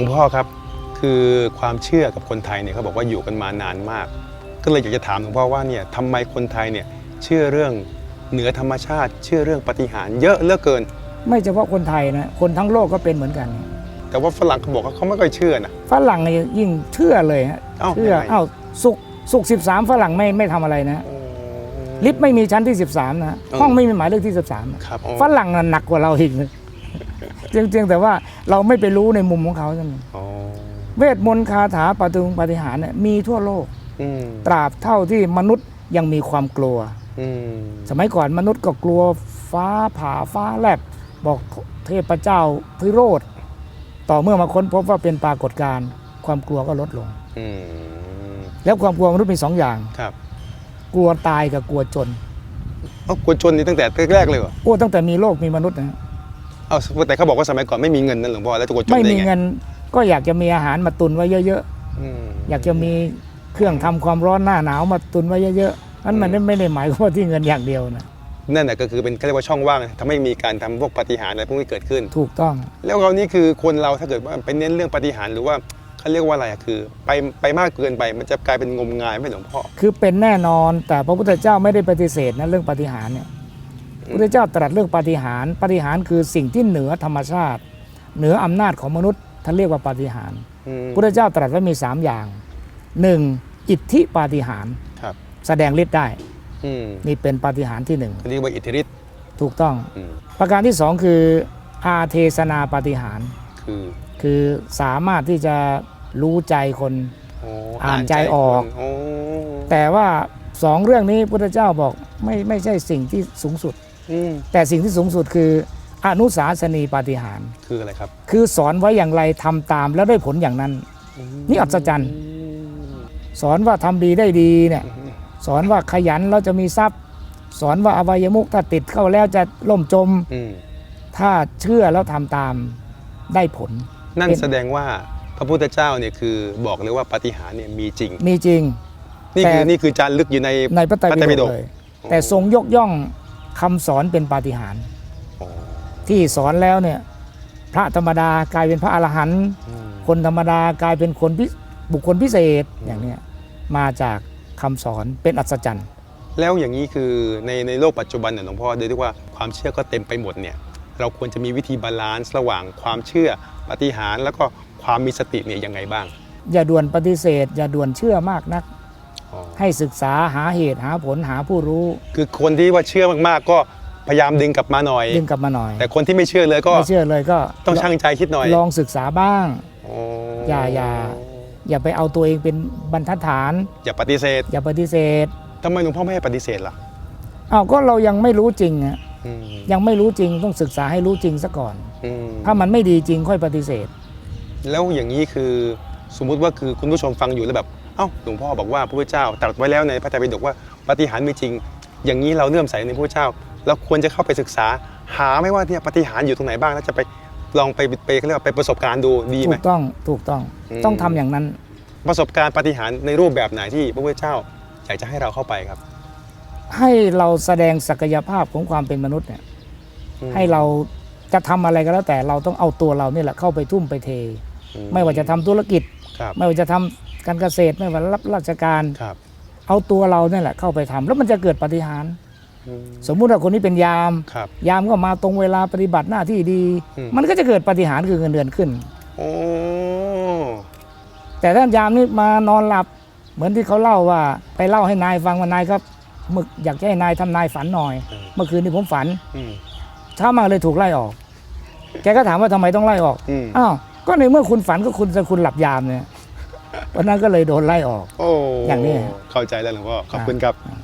หลวงพ่อครับคือความเชื่อกับคนไทยเนี่ยเขาบอกว่าอยู่กันมานานมาก ก็เลยอยากจะถามหลวงพ่อว่าเนี่ยทำไมคนไทยเนี่ยเชื่อเรื่องเหนือธรรมชาติ เชื่อเรื่องปาฏิหารย์เยอะเหลือเกิน ไม่เฉพาะคนไทยนะคนทั้งโลกก็เป็นเหมือนกัน แต่ว่าฝรั่งเขาบอกว่าเขาไม่ค่อยเชื่อนะ ฝรั่งเนี่ยยิ่งเชื่อเลยฮะเอ้าเชื่อยังไง เอ้าสุกสุกสิบสามฝรั่งไม่ไม่ทำอะไรนะ ลิฟต์ไม่มีชั้นที่ 13นะเออ ห้องไม่มีหมายเลขที่ 13นะครับอ๋อ ฝรั่งน่ะหนักกว่าเราอีกนะ จริงๆแต่ว่าเราไม่ไปรู้ในมุมของเขาจังอ๋อเวทมนต์คาถาปาฏิหงปาฏิหารย์เนี่ยมีทั่วโลกอืมตราบเท่าที่มนุษย์ยังมีความกลัวอืมสมัยก่อนมนุษย์ก็กลัวฟ้าผ่าฟ้าแลบบอกเทพเจ้าพิโรธต่อเมื่อมาค้นพบว่าเป็นปรากฏการณ์ความกลัวก็ลดลงอืมแล้วความกลัวมนุษย์มีสองอย่างครับ กลัวตายกับกลัวจนเอ้ากลัวจนนี่ตั้งแต่แรกๆเลยเหรอกลัวตั้งแต่มีโลกมีมนุษย์นะ เอ้าแต่เขาบอกว่าสมัยก่อนไม่มีเงินนั่นหลวงพ่อแล้วจะกลัวจนไม่ได้มีไงเงินก็อยากจะมีอาหารมาตุนไว้เยอะอืม ๆ อยากจะมีเครื่องทำความร้อนหน้าหนาวมาตุนไว้เยอะๆนั้นมันไม่ได้หมายความว่าที่เงินอย่างเดียวนะนั่นแหละก็คือเป็นเขาเรียกว่าช่องว่างทำให้มีการทำพวกปาฏิหารย์อะไรพวกนี้เกิดขึ้น ถูกต้อง แล้วเรานี่คือคนเราถ้าเกิดว่าไปเน้นเรื่องปาฏิหารย์หรือว่าเขาเรียกว่าอะไรอะคือ ไปไปมากเกินไปมันจะกลายเป็นงมงายไหม่หลวงพ่อ คือเป็นแน่นอนแต่พระพุทธเจ้าไม่ได้ปฏิเสธนะเรื่องปาฏิหารย์เนี่ย พระพุทธเจ้าตรัสเรื่องปาฏิหารย์ปาฏิหารย์คือสิ่งที่เหนือธรรมชาติ เหนืออำนาจของมนุษย์ท่านเรียกว่าปาฏิหารย์อืมพระพุทธเจ้าตรัสไว้มีสามอย่างหนึ่งอิทธิปาฏิหารย์ครับแสดงฤทธิ์ได้อืมนี่เป็นปาฏิหาริย์ที่หนึ่งเขาเรียกว่าอิทธิฤทธิ์ถูกต้องอืมประการที่สองคืออาเทศนาปาฏิหารย์คือคือสามารถที่จะรู้ใจคนโอ้อ่านใจออกคนโอ้แต่ว่าสองเรื่องนี้พุทธเจ้าบอกไม่ไม่ใช่สิ่งที่สูงสุดอืม แต่สิ่งที่สูงสุดคืออนุสาสนีปาฏิหารย์คืออะไรครับ คือสอนไว้อย่างไรทำตามแล้วได้ผลอย่างนั้น นี่อัศจรรย์ สอนว่าทำดีได้ดีเนี่ยสอนว่าขยันแล้วจะมีทรัพย์ สอนว่าอวัยมุกถ้าติดเข้าแล้วจะล่มจมอืมถ้าเชื่อแล้วทำตามได้ผล นั่นเป็นแสดงว่าพระพุทธเจ้าเนี่ยคือบอกเลยว่าปาฏิหารย์เนี่ยมีจริง มีจริง นี่คือแต่นี่คือจารึกอยู่ในในพระไตรพระไตรปิปิฎฎกกเลยแต่ทรงยกย่อง คำสอนเป็นปาฏิหาริย์อ๋อที่สอนแล้วเนี่ยพระธรรมดากลายเป็นพระอรหันต์อืมคนธรรมดากลายเป็นคนพิบุคคลพิเศษอย่างเนี้ยมาจากคำสอนเป็นอัศจรรย์ แล้วอย่างนี้คือในในโลกปัจจุบันเนี่ยหลวงพ่อโดยที่ว่าความเชื่อก็เต็มไปหมดเนี่ยเราควรจะมีวิธีบาลานซ์ระหว่างความเชื่อปาฏิหารย์แล้วก็ความมีสติเนี่ยยังไงบ้าง อย่าด่วนปฏิเสธ อย่าด่วนเชื่อมากนักอ๋อ ให้ศึกษาหาเหตุหาผลหาผู้รู้ คือคนที่ว่าเชื่อมากๆ ก็พยายามดึงกลับมาหน่อย ดึงกลับมาหน่อย แต่คนที่ไม่เชื่อเลยก็ไม่เชื่อเลยก็ต้องชั่งใจคิดหน่อย ลองศึกษาบ้างอ๋ออย่าอย่าอย่าไปเอาตัวเองเป็นบรรทัดฐาน อย่าปฏิเสธ อย่าปฏิเสธทำไมหลวงพ่อไม่ให้ปฏิเสธล่ะอ้าวก็เรายังไม่รู้จริงอะอืมยังไม่รู้จริงต้องศึกษาให้รู้จริงซะก่อนอืมถ้ามันไม่ดีจริงค่อยปฏิเสธ แล้วอย่างนี้คือสมมุติว่าคือคุณผู้ชมฟังอยู่แล้วแบบ เอ้าหลวงพ่อบอกว่าพระพุทธเจ้าตรัสไว้แล้วในพระไตรปิฎกว่าปาฏิหารย์มีจริง อย่างนี้เราเลื่อมใสในพระพุทธเจ้าเราควรจะเข้าไปศึกษา หาไม่ว่าเนี่ยปาฏิหารย์อยู่ตรงไหนบ้างแล้วจะไปลองไปไปเขาเรียกว่าไปประสบการณ์ดูดีถูไหมกต้องถูกต้องอืมต้องทำอย่างนั้น ประสบการณ์ปาฏิหารย์ในรูปแบบไหนที่พระพุทธเจ้าอยากจะให้เราเข้าไปครับ ให้เราแสดงศักยภาพของความเป็นมนุษย์เนี่ยอืมให้เราจะทำอะไรก็แล้วแต่เราต้องเอาตัวเราเนี่ยแหละเข้าไปทุ่มไปเทอืไม่ว่าจะทำธุรกิจ ครับไม่ว่าจะทำการเกษตรไม่ว่ารับราชการครับ เอาตัวเราเนี่ยแหละเข้าไปทำแล้วมันจะเกิดปาฏิหารย์อืมสมมุติว่าคนนี้เป็นยามครับยามก็มาตรงเวลาปฏิบัติหน้าที่ดีอืมมันก็จะเกิดปาฏิหารย์คือเงินเดือนขึ้นโอ้แต่ถ้ายามนี่มานอนหลับ เหมือนที่เขาเล่าว่า ไปเล่าให้นายฟังว่านายครับมึกอยากจะให้นายทำนายฝันหน่อย เมื่อคืนนี้ผมฝันอืมเช้ามาเลยถูกไล่ออก แกก็ถามว่าทำไมต้องไล่ออกอืมอ้าว ก็ในเมื่อคุณฝันก็คุณจะคุณหลับยามเนี่ยวันนั้นก็เลยโดนไล่ออก โอ้อย่างนี้ เข้าใจแล้วหลวงพ่อ ขอบคุณครับอ่า